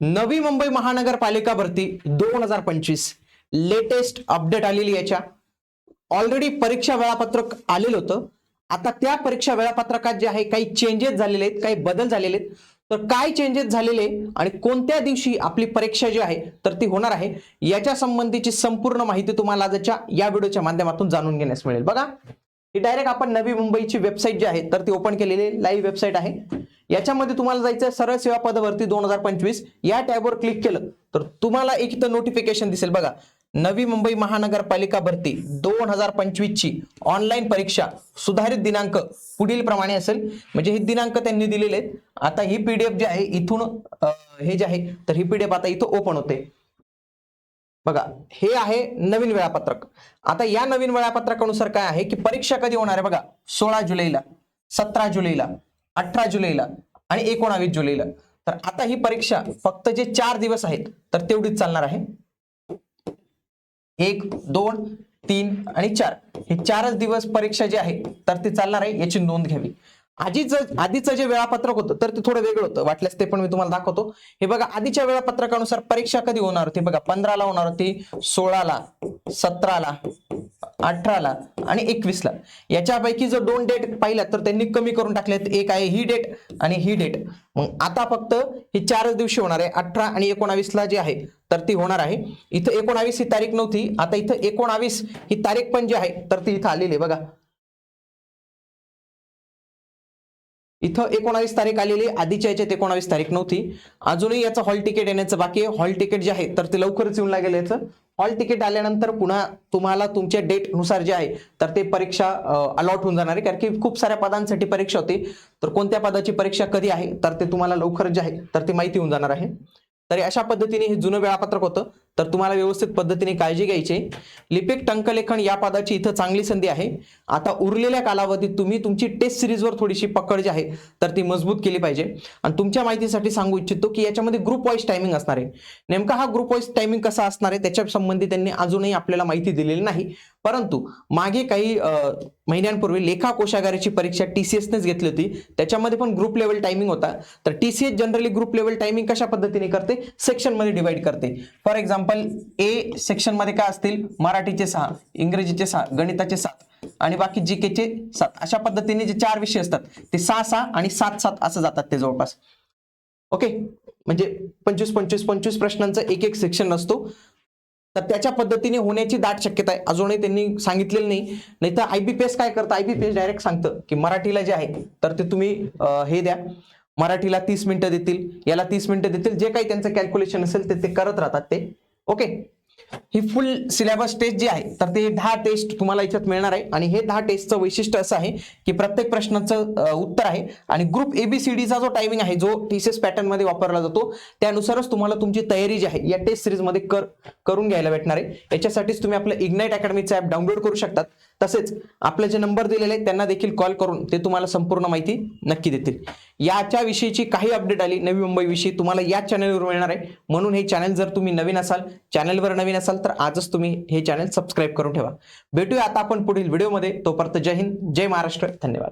नवी मुंबई महानगरपालिका भरती दोन हजार पंचवीस. लेटेस्ट अपडेट आलेली याच्या. ऑलरेडी परीक्षा वेळापत्रक आलेलं होतं. आता त्या परीक्षा वेळापत्रकात जे आहे काही चेंजेस झालेले आहेत काही बदल झालेले आहेत. तर काय चेंजेस झालेले आणि कोणत्या दिवशी आपली परीक्षा जी आहे तर ती होणार आहे याच्या संबंधीची संपूर्ण माहिती तुम्हाला आजच्या या व्हिडिओच्या माध्यमातून जाणून घेण्यास मिळेल. बघा ही डायरेक्ट आपण नवी मुंबईची वेबसाईट जी आहे तर ती ओपन केलेली लाईव्ह वेबसाईट आहे. याच्यामध्ये तुम्हाला जायचं सरळ सेवा पदभरती दोन हजार पंचवीस. या टॅबवर क्लिक केलं तर तुम्हाला एक इथं नोटिफिकेशन दिसेल. बघा नवी मुंबई महानगरपालिका भरती दोन हजार पंचवीस ची ऑनलाईन परीक्षा सुधारित दिनांक पुढील प्रमाणे असेल. म्हणजे हे दिनांक त्यांनी दिलेले आहेत. आता ही पीडीएफ जे आहे इथून हे जे आहे तर ही पीडीएफ आता इथं ओपन होते. बघा हे आहे नवीन वेळापत्रक. आता या नवीन वेळापत्रकानुसार काय आहे की परीक्षा कधी होणार आहे? बघा सोळा जुलैला सतरा जुलैला. अठरा जुलैला आणि एकोणावीस जुलैला. तर आता ही परीक्षा फक्त जे चार दिवस आहेत तर तेवढीच चालणार आहे. एक दोन तीन आणि चार. हे चारच दिवस परीक्षा जी आहे तर ती चालणार आहे याची नोंद घ्यावी. आधीच आधीचं जे वेळापत्रक होतं तर ते थोडं वेगळं होतं. वाटल्यास ते पण मी तुम्हाला दाखवतो. हे बघा आधीच्या वेळापत्रकानुसार परीक्षा कधी होणार होती? बघा पंधराला होणार होती सोळाला सतराला अठराला आणि एकवीसला. याच्यापैकी जर दोन डेट पाहिल्यात तर त्यांनी कमी करून टाकलेत. एक आहे ही डेट आणि ही डेट मग आता फक्त ही चारच दिवशी होणार आहे. अठरा आणि एकोणावीसला जे आहे तर ती होणार आहे. इथं एकोणावीस ही तारीख नव्हती. आता इथं एकोणावीस ही तारीख पण जी आहे तर ती इथं आलेली आहे. बघा. इथं एकोणावीस तारीख आलेली आधीच्या याच्यात एकोणावीस तारीख नव्हती. अजूनही याचं हॉल तिकीट येण्याचं बाकी आहे. हॉल तिकीट जे आहे तर ते लवकरच येऊन लागेल याचं. हॉल तिकीट आल्यानंतर पुन्हा तुम्हाला तुमच्या डेटनुसार जे आहे तर ते परीक्षा अलॉट होऊन जाणार आहे. कारण की खूप साऱ्या पदांसाठी परीक्षा होती. तर कोणत्या पदाची परीक्षा कधी आहे तर ते तुम्हाला लवकरच जे आहे तर ते माहिती होऊन जाणार आहे. तर अशा पद्धतीने हे जुनं वेळापत्रक होतं. तर तुम्हाला व्यवस्थित पद्धतीने काळजी घ्यायची. लिपिक टंकलेखन या पदाची इथं चांगली संधी आहे. आता उरलेल्या कालावधीत तुम्ही तुमची टेस्ट सिरीजवर थोडीशी पकड जी आहे तर ती मजबूत केली पाहिजे. आणि तुमच्या माहितीसाठी सांगू इच्छितो की याच्यामध्ये ग्रुप वाईज टायमिंग असणार आहे. नेमका हा ग्रुप वाईज टायमिंग कसा असणार आहे त्याच्या संबंधी त्यांनी अजूनही आपल्याला माहिती दिलेली नाही. परंतु मागे काही महिन्यांपूर्वी लेखा कोशागाराची परीक्षा टीसीएसनेच घेतली होती. त्याच्यामध्ये पण ग्रुप लेवल टायमिंग होता. तर TCS generally group level timing कशा पद्धतीने करते? सेक्शनमध्ये डिवाइड करते. फॉर एक्झाम्पल ए सेक्शनमध्ये काय असतील? मराठीचे सहा इंग्रजीचे सहा गणिताचे सात आणि बाकी जी केचे सात. अशा पद्धतीने जे चार विषय असतात ते सहा सहा आणि सात सात असं जातात ते जवळपास. ओके म्हणजे पंचवीस पंचवीस पंचवीस प्रश्नांचं एक एक सेक्शन असतो. तर त्याच्या पद्धतीने होण्याची दाट शक्यता आहे. अजूनही त्यांनी सांगितलेलं नाही. नाही तर आयबीपीएस काय करतं? आयबीपीएस डायरेक्ट सांगतं की मराठीला जे आहे तर ते तुम्ही हे द्या. मराठीला तीस मिनिटं देतील याला तीस मिनिटं देतील. जे काही त्यांचं कॅल्क्युलेशन असेल ते ते करत राहतात ते. ओके. ही फुल सिलेबस टेस्ट जी आहे तर ते दहा टेस्ट तुम्हाला याच्यात मिळणार आहे. आणि हे दहा टेस्टचं वैशिष्ट्य असं आहे की प्रत्येक प्रश्नाचं उत्तर आहे आणि ग्रुप एबीसीडीचा जो टायमिंग आहे जो टीसीएस पॅटर्नमध्ये वापरला जातो त्यानुसारच तुम्हाला तुमची तयारी जी आहे या टेस्ट सिरीजमध्ये कर करून घ्यायला भेटणार आहे. याच्यासाठीच तुम्ही आपलं इग्नाईट अकॅडमीचं ऍप डाउनलोड करू शकतात. तसेच आपले जे नंबर दिलेले आहेत त्यांना देखील कॉल करून ते तुम्हाला संपूर्ण माहिती नक्की देतील. याच्या विषयीची काही अपडेट आली नवी मुंबई विषयी तुम्हाला या चॅनलवर मिळणार आहे. म्हणून हे चॅनल जर तुम्ही नवीन असाल चॅनलवर नवीन असाल तर आजच तुम्ही हे चॅनल सबस्क्राईब करून ठेवा. भेटूया आता आपण पुढील व्हिडिओमध्ये तोपर्यंत जय हिंद जय महाराष्ट्र. धन्यवाद.